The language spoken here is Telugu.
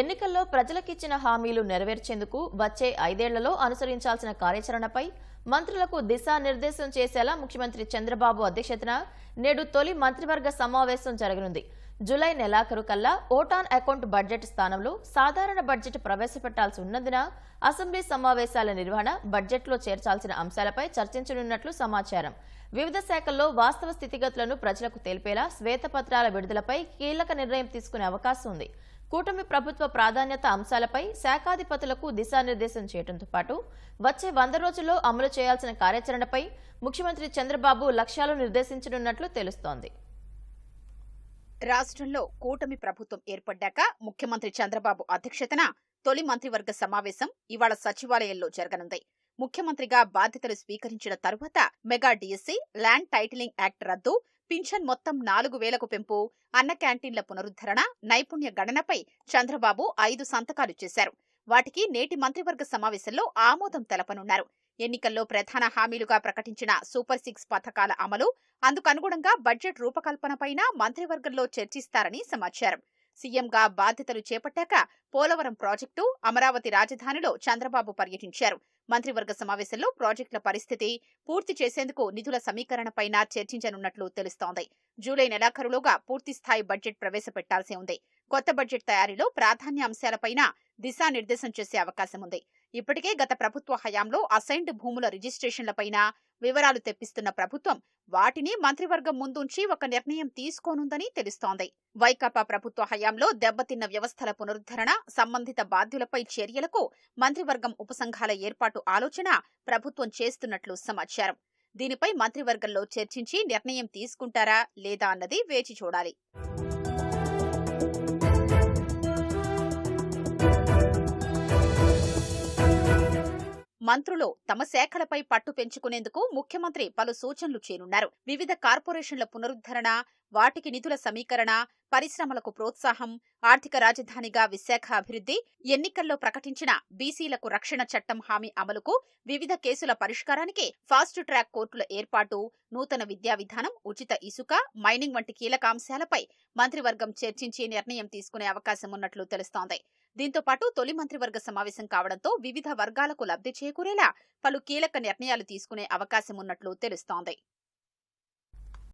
ఎన్నికల్లో ప్రజలకిచ్చిన హామీలు నెరవేర్చేందుకు వచ్చే ఐదేళ్ళలో అనుసరించాల్సిన కార్యాచరణపై మంత్రులకు దిశానిర్దేశం చేసేలా ముఖ్యమంత్రి చంద్రబాబు అధ్యక్షతన నేడు తొలి మంత్రివర్గ సమావేశం జరగనుంది. జూలై నెలాఖరు కల్లా ఓటాన్ అకౌంట్ బడ్జెట్ స్థానంలో సాధారణ బడ్జెట్ ప్రవేశపెట్టాల్సి ఉన్నందున అసెంబ్లీ సమావేశాల నిర్వహణ బడ్జెట్లో చేర్చాల్సిన అంశాలపై చర్చించనున్నట్లు సమాచారం. వివిధ శాఖల్లో వాస్తవ స్థితిగతులను ప్రజలకు తెలిపేలా శ్వేతపత్రాల విడుదలపై కీలక నిర్ణయం తీసుకునే అవకాశం ఉంది. కూటమి ప్రభుత్వ ప్రాధాన్యత అంశాలపై శాఖాధిపతులకు దిశానిర్దేశం చేయడంతో పాటు వచ్చే వంద రోజుల్లో అమలు చేయాల్సిన కార్యాచరణపై ముఖ్యమంత్రి చంద్రబాబు లక్ష్యాలు నిర్దేశించనున్నట్లు తెలుస్తోంది. రాష్ట్రంలో కూటమి ప్రభుత్వం ఏర్పడ్డాక ముఖ్యమంత్రి చంద్రబాబు అధ్యక్షతన తొలి మంత్రివర్గ సమావేశం ఇవాళ సచివాలయంలో జరగనుంది. ముఖ్యమంత్రిగా బాధ్యతలు స్వీకరించిన తరువాత mega DSC land titling act రద్దు పింఛన్ మొత్తం నాలుగు వేలకు పెంపు అన్న క్యాంటీన్ల పునరుద్ధరణ నైపుణ్య గణనపై చంద్రబాబు ఐదు సంతకాలు చేశారు. వాటికి నేటి మంత్రివర్గ సమావేశంలో ఆమోదం తెలపనున్నారు. ఎన్నికల్లో ప్రధాన హామీలుగా ప్రకటించిన సూపర్ సిక్స్ పథకాల అమలు అందుకనుగుణంగా బడ్జెట్ రూపకల్పనపైన మంత్రివర్గంలో చర్చిస్తారని సమాచారం. సీఎంగా బాధ్యతలు చేపట్టాక పోలవరం ప్రాజెక్టు అమరావతి రాజధానిలో చంద్రబాబు పర్యటించారు. మంత్రివర్గ సమావేశంలో ప్రాజెక్టుల పరిస్థితి పూర్తి చేసేందుకు నిధుల సమీకరణపైన చర్చించనున్నట్లు తెలుస్తోంది. జూలై నెలాఖరులోగా పూర్తిస్థాయి బడ్జెట్ ప్రవేశపెట్టాల్సి ఉంది. కొత్త బడ్జెట్ తయారీలో ప్రాధాన్య అంశాలపైన దిశానిర్దేశం చేసే అవకాశం ఉంది. ఇప్పటికే గత ప్రభుత్వ హయాంలో అసైన్డ్ భూముల రిజిస్ట్రేషన్లపైన వివరాలు తెప్పిస్తున్న ప్రభుత్వం వాటిని మంత్రివర్గం ముందుంచి ఒక నిర్ణయం తీసుకోనుందని తెలుస్తోంది. వైకాపా ప్రభుత్వ హయాంలో దెబ్బతిన్న వ్యవస్థల పునరుద్ధరణ సంబంధిత బాధ్యులపై చర్యలకు మంత్రివర్గం ఉపసంఘాల ఏర్పాటు ఆలోచన ప్రభుత్వం చేస్తున్నట్లు సమాచారం. దీనిపై మంత్రివర్గంలో చర్చించి నిర్ణయం తీసుకుంటారా లేదా అన్నది వేచి చూడాలి. మంత్రులు తమ శాఖలపై పట్టు పెంచుకునేందుకు ముఖ్యమంత్రి పలు సూచనలు చేరున్నారు వివిధ కార్పొరేషన్ల పునరుద్ధరణ వాటికి నిధుల సమీకరణ పరిశ్రమలకు ప్రోత్సాహం ఆర్థిక రాజధానిగా విశాఖ అభివృద్ధి ఎన్నికల్లో ప్రకటించిన బీసీలకు రక్షణ చట్టం హామీ అమలుకు వివిధ కేసుల పరిష్కారానికి ఫాస్ట్ ట్రాక్ కోర్టుల ఏర్పాటు నూతన విద్యా విధానం ఉచిత ఇసుక మైనింగ్ వంటి కీలక అంశాలపై మంత్రివర్గం చర్చించి నిర్ణయం తీసుకునే అవకాశం ఉన్నట్లు తెలుస్తోంది. దీంతో పాటు తొలి మంత్రివర్గ సమావేశం కావడంతో వివిధ వర్గాలకు లబ్ధి చేకూరేలా పలు కీలక నిర్ణయాలు తీసుకునే అవకాశం ఉన్నట్లు తెలుస్తోంది.